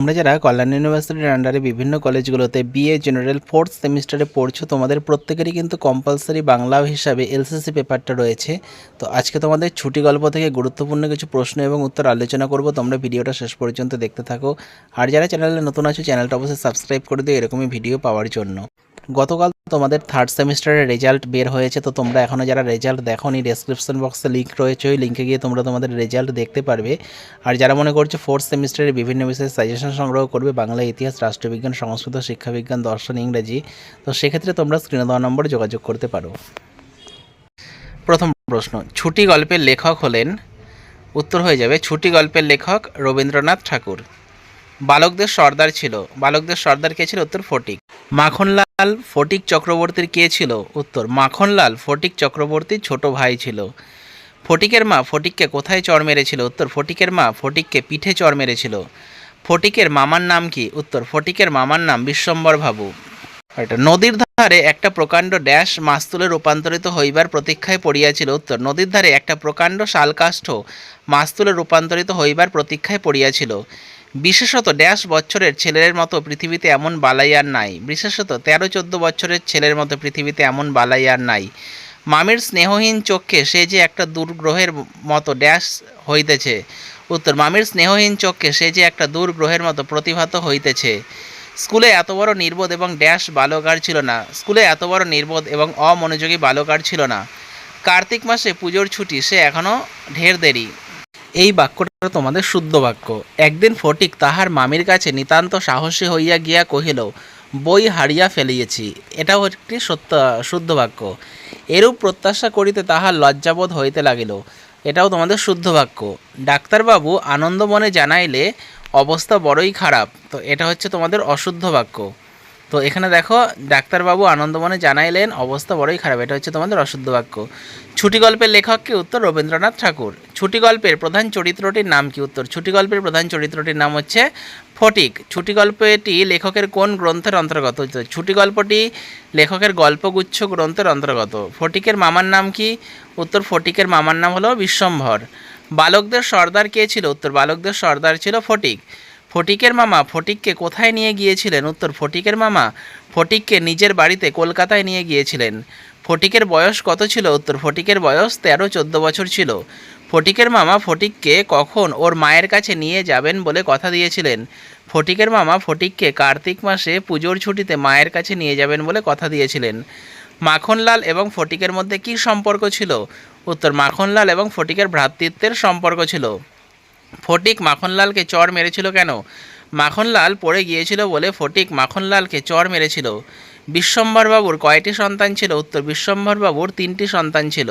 তোমরা যারা কল্যাণ ইউনিভার্সিটির আন্ডারে বিভিন্ন কলেজগুলোতে বিএ জেনারেল ফোর্থ সেমিস্টারে পড়ছো, তোমাদের প্রত্যেকেরই কিন্তু কম্পালসারি বাংলা হিসাবে এলসিসি পেপারটা রয়েছে। তো আজকে তোমাদের ছুটি গল্প থেকে গুরুত্বপূর্ণ কিছু প্রশ্ন এবং উত্তর আলোচনা করব। তোমরা ভিডিওটা শেষ পর্যন্ত দেখতে থাকো। আর যারা চ্যানেলে নতুন আছো চ্যানেলটা অবশ্যই সাবস্ক্রাইব করে দিও, এরকমই ভিডিও পাওয়ার জন্য। গতকাল তোমাদের থার্ড সেমিস্টারের রেজাল্ট বের হয়েছে, তো তোমরা এখনও যারা রেজাল্ট দেখো নি ডেসক্রিপশন বক্সে লিঙ্ক রয়েছে, ওই লিঙ্কে গিয়ে তোমরা তোমাদের রেজাল্ট দেখতে পারবে। আর যারা মনে করছ ফোর্থ সেমিস্টারের বিভিন্ন বিষয়ে সাজেশন সংগ্রহ করবে, বাংলা ইতিহাস, রাষ্ট্রবিজ্ঞান, সংস্কৃত, শিক্ষাবিজ্ঞান, দর্শন, ইংরেজি, তো সেক্ষেত্রে তোমরা স্ক্রিনে দেওয়া নম্বরে যোগাযোগ করতে পারো। প্রথম প্রশ্ন, ছুটি গল্পের লেখক হলেন, উত্তর হয়ে যাবে, ছুটি গল্পের লেখক রবীন্দ্রনাথ ঠাকুর। বালকদের সর্দার ছিল। বালকদের সর্দার কে ছিল উত্তর ফটিক। মাখনলাল ফটিক চক্রবর্তীর কে ছিল? উত্তর। মাখনলাল ফটিক চক্রবর্তীর ছোট ভাই ছিল। ফটিকের মা ফটিককে কোথায় চড় মেরেছিল? উত্তর। ফটিকের মা ফটিককে পিঠে চড় মেরেছিল। ফটিকের মামার নাম কি? উত্তর। ফটিকের মামার নাম বিশ্বম্বর বাবু। এটা নদীর ধারে একটা প্রকাণ্ড ড্যাশ মাস্তুলে রূপান্তরিত হইবার প্রতীক্ষায় পড়িয়াছিল। উত্তর, নদীর ধারে একটা প্রকাণ্ড শালকাষ্ঠ মাস্তুলে রূপান্তরিত হইবার প্রতীক্ষায় পড়িয়াছিল। বিশেষত ড্যাশ বছরের ছেলের মতো পৃথিবীতে এমন বালাই আর নাই। বিশেষত তেরো চোদ্দ বছরের ছেলের মতো পৃথিবীতে এমন বালাই আর নাই। মামির স্নেহহীন চক্ষে সে যে একটা দুর্গ্রহের মতো ড্যাশ হইতেছে। উত্তর, মামির স্নেহহীন চক্ষে সে যে একটা দূরগ্রহের মতো প্রতিভাত হইতেছে। স্কুলে এত বড় নির্বোধ এবং ড্যাশ বালকার ছিল না। স্কুলে এত বড় নির্বোধ এবং অমনোযোগী বালকার ছিল না। কার্তিক মাসে পুজোর ছুটি, সে এখনও ঢের দেরি। এই বাক্যটা তোমাদের শুদ্ধ বাক্য। একদিন ফটিক তাহার মামির কাছে নিতান্ত সাহসী হইয়া গিয়া কহিল, বই হারিয়া ফেলিয়েছি। এটাও একটি সত্য, শুদ্ধ বাক্য। এরূপ প্রত্যাশা করিতে তাহার লজ্জাবোধ হইতে লাগিল। এটাও তোমাদের শুদ্ধ বাক্য। ডাক্তারবাবু আনন্দ মনে জানাইলে, অবস্থা বড়ই খারাপ। তো এটা হচ্ছে তোমাদের অশুদ্ধ বাক্য। তো এখানে দেখো, ডাক্তারবাবু আনন্দমনে জানাইলেন, অবস্থা বড়ই খারাপ। এটা হচ্ছে তোমাদের অশুদ্ধ বাক্য। ছুটি গল্পের লেখক কি উত্তর? রবীন্দ্রনাথ ঠাকুর। ছুটি গল্পের প্রধান চরিত্রটির নাম কি উত্তর? ছুটি গল্পের প্রধান চরিত্রটির নাম হচ্ছে ফটিক। ছুটি গল্পটি লেখকের কোন গ্রন্থের অন্তর্গত? ছুটি গল্পটি লেখকের গল্পগুচ্ছ গ্রন্থের অন্তর্গত। ফটিকের মামার নাম কি? উত্তর, ফটিকের মামার নাম হলো বিশ্বম্ভর। বালকদের সর্দার কে ছিল? উত্তর, বালকদের সর্দার ছিল ফটিক। ফটিকের মামা ফটিককে কোথায় নিয়ে গিয়েছিলেন? উত্তর, ফটিকের মামা ফটিককে নিজের বাড়িতে কলকাতায় নিয়ে গিয়েছিলেন। ফটিকের বয়স কত ছিল? উত্তর, ফটিকের বয়স তেরো, চোদ্দ বছর ছিল। ফটিকের মামা ফটিককে কখন ওর মায়ের কাছে নিয়ে যাবেন বলে কথা দিয়েছিলেন? ফটিকের মামা ফটিককে কার্তিক মাসে পুজোর ছুটিতে মায়ের কাছে নিয়ে যাবেন বলে কথা দিয়েছিলেন। মাখনলাল এবং ফটিকের মধ্যে কী সম্পর্ক ছিল? উত্তর, মাখনলাল এবং ফটিকের ভ্রাতৃত্বের সম্পর্ক ছিল। ফটিক মাখনলালকে চড় মেরেছিল কেন? মাখনলাল পড়ে গিয়েছিল বলে ফটিক মাখনলালকে চড় মেরেছিল। বিশ্বম্বরবাবুর কয়টি সন্তান ছিল? উত্তর বিশ্বম্বরবাবুর তিনটি সন্তান ছিল।